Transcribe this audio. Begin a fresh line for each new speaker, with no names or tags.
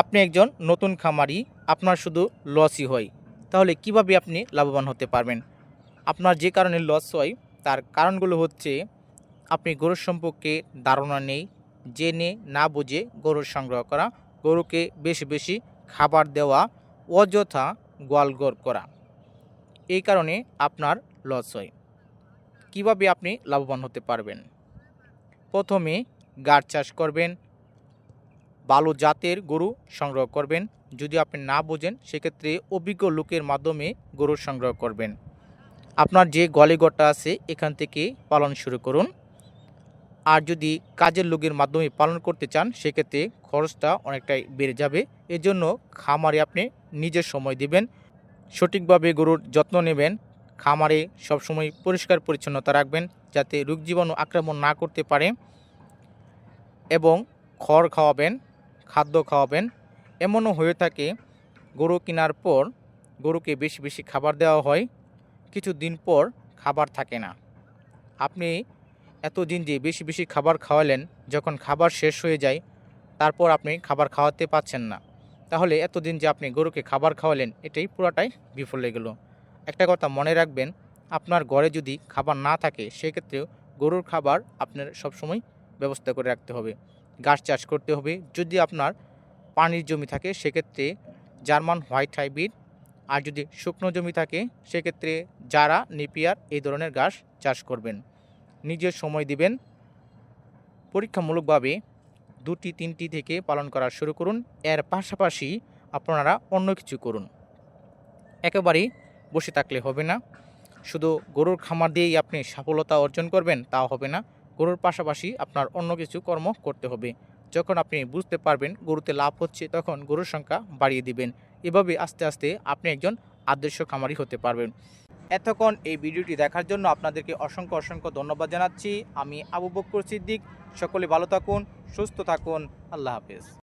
আপনি একজন নতুন খামারি, আপনার শুধু লসই হয়। তাহলে কীভাবে আপনি লাভবান হতে পারবেন? আপনার যে কারণে লস হয়, তার কারণগুলো হচ্ছে, আপনি গরুর সম্পর্কে ধারণা নেই, জেনে না বুঝে গরুর সংগ্রহ করা, গরুকে বেশি বেশি খাবার দেওয়া, অযথা গোয়ালগর করা। এই কারণে আপনার লস হয়। কীভাবে আপনি লাভবান হতে পারবেন? প্রথমে গাড় চাষ করবেন ভালো জাতের গরু সংগ্রহ করবেন। যদি আপনি না বোঝেন, সেক্ষেত্রে অভিজ্ঞ লোকের মাধ্যমে গরু সংগ্রহ করবেন। আপনার যে গলিগড়টা আছে, এখান থেকে পালন শুরু করুন। আর যদি কাজের লোকের মাধ্যমে পালন করতে চান, সেক্ষেত্রে খরচটা অনেকটাই বেড়ে যাবে। এজন্য খামারে আপনি নিজের সময় দিবেন। সঠিকভাবে গরুর যত্ন নেবেন। খামারে সবসময় পরিষ্কার পরিচ্ছন্নতা রাখবেন, যাতে রোগ জীবাণু আক্রমণ না করতে পারে। এবং খড় খাওয়াবেন। খাদ্য খাওয়াবেন। এমনও হয়ে থাকে, গরু কেনার পর গরুকে বেশি বেশি খাবার দেওয়া হয় কিছু দিন পর খাবার থাকে না। আপনি এতদিন যে বেশি বেশি খাবার খাওয়ালেন, যখন খাবার শেষ হয়ে যায়, তারপর আপনি খাবার খাওয়াতে পাচ্ছেন না। তাহলে এতদিন যে আপনি গরুকে খাবার খাওয়ালেন, এটাই পুরাটাই বিফল হয়ে গেল। একটা কথা মনে রাখবেন, আপনার ঘরে যদি খাবার না থাকে, সেক্ষেত্রেও গরুর খাবার আপনার সবসময় ব্যবস্থা করে রাখতে হবে। গাছ চাষ করতে হবে। যদি আপনার পানির জমি থাকে, সেক্ষেত্রে জার্মান হোয়াইট হাইব্রিড। আর যদি শুকনো জমি থাকে, সেক্ষেত্রে যারা নিপিয়ার এই ধরনের গাছ চাষ করবেন। নিজের সময় দিবেন। পরীক্ষামূলকভাবে দুটি, তিনটি থেকে পালন করা শুরু করুন। এর পাশাপাশি আপনারা অন্য কিছু করুন। একেবারেই বসে থাকলে হবে না। শুধু গরুর খামার দিয়েই আপনি সফলতা অর্জন করবেন তাও হবে না। গরুর পাশাপাশি আপনার অন্য কিছু কর্ম করতে হবে। যখন আপনি বুঝতে পারবেন গরুতে লাভ হচ্ছে, তখন গরুর সংখ্যা বাড়িয়ে দিবেন। এভাবে আস্তে আস্তে আপনি একজন আদর্শ খামারি হতে পারবেন। এতক্ষণ এই ভিডিওটি দেখার জন্য আপনাদেরকে অসংখ্য অসংখ্য ধন্যবাদ জানাচ্ছি। আমি আবু বক্কর সিদ্দিক। সকলে ভালো থাকুন, সুস্থ থাকুন। আল্লাহ হাফেজ।